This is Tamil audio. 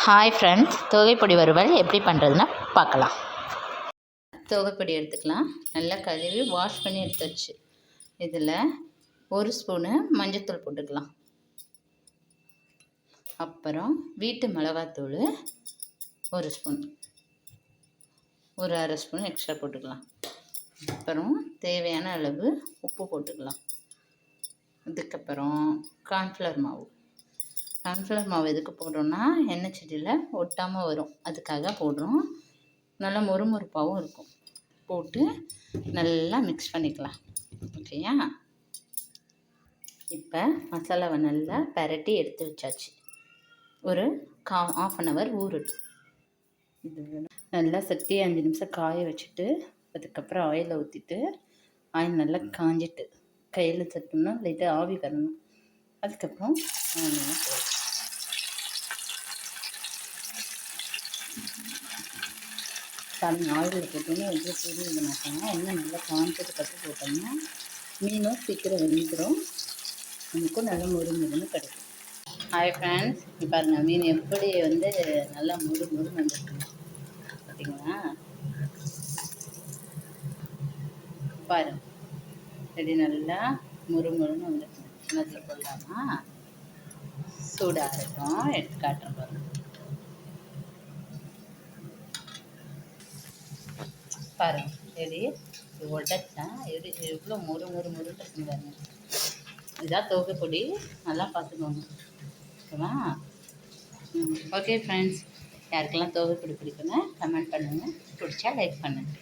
ஹாய் ஃப்ரெண்ட்ஸ் தொகைப்பொடி வறுவல் எப்படி பண்ணுறதுன்னு பார்க்கலாம். தொகைப்பொடி எடுத்துக்கலாம். நல்லா கழுவி வாஷ் பண்ணி எடுத்து வச்சு. இதில் ஒரு ஸ்பூனு மஞ்சத்தூள் போட்டுக்கலாம். அப்புறம் வீட்டு மிளகாத்தூள் ஒரு ஸ்பூன் ஒரு அரை ஸ்பூன் எக்ஸ்ட்ரா போட்டுக்கலாம். அப்புறம் தேவையான அளவு உப்பு போட்டுக்கலாம். அதுக்கப்புறம் கார்ன்ஃப்ளவர் மாவு. சன்ஃப்ளவர் மாவு எதுக்கு போடுறோன்னா எண்ணெய் சட்டியில் ஒட்டாமல் வரும். அதுக்காக போடுறோம். நல்லா மொறுமொறுப்பாகவும் இருக்கும். போட்டு நல்லா மிக்ஸ் பண்ணிக்கலாம். ஓகேயா? இப்போ மசாலாவை நல்லா பரட்டி எடுத்து வச்சாச்சு. ஒரு கா ஆஃப் அன் ஹவர் ஊறட்டும். இது நல்லா சட்டி அஞ்சு நிமிஷம் காய வச்சுட்டு அதுக்கப்புறம் ஆயிலை ஊற்றிட்டு ஆயில் நல்லா காஞ்சிட்டு கையில் தட்டணும்னா லைட்டாக ஆவி வரணும். அதுக்கப்புறம் ஆனியனை போடணும் பாருங்க வந்து போட்டோன்னே எப்படி புரியுது மாட்டாங்க. எண்ணெய் நல்லா பற்றி போட்டோம்னா மீனும் சீக்கிரம் வெந்துடும் நமக்கும் நல்ல முறு கிடைக்கும். ஹாய் ஃப்ரெண்ட்ஸ் இப்போ பாருங்கள் மீன் எப்படி வந்து நல்லா முறு முறுன்னு வந்துருக்கு. பார்த்தீங்களா பாருங்க செடி நல்லா முறு முறுன்னு வந்துருக்கு. சின்னத்தில் போடலாமா சூடாக இருக்கும் எடுத்து காட்டுறேன் பாருங்க. பாருங்க செடி இது எது எவ்வளோ முறு முறு முறுட்டு இருக்குங்க பாருங்க. இதான் துவக்கை நல்லா பார்த்துக்கோங்க. ஓகேவா? ஓகே ஃப்ரெண்ட்ஸ் யாருக்கெல்லாம் தோகைப்பொடி பொடி பிடிக்குன்னு கமெண்ட் பண்ணுங்கள் பிடிச்சா லைக் பண்ணுங்கள்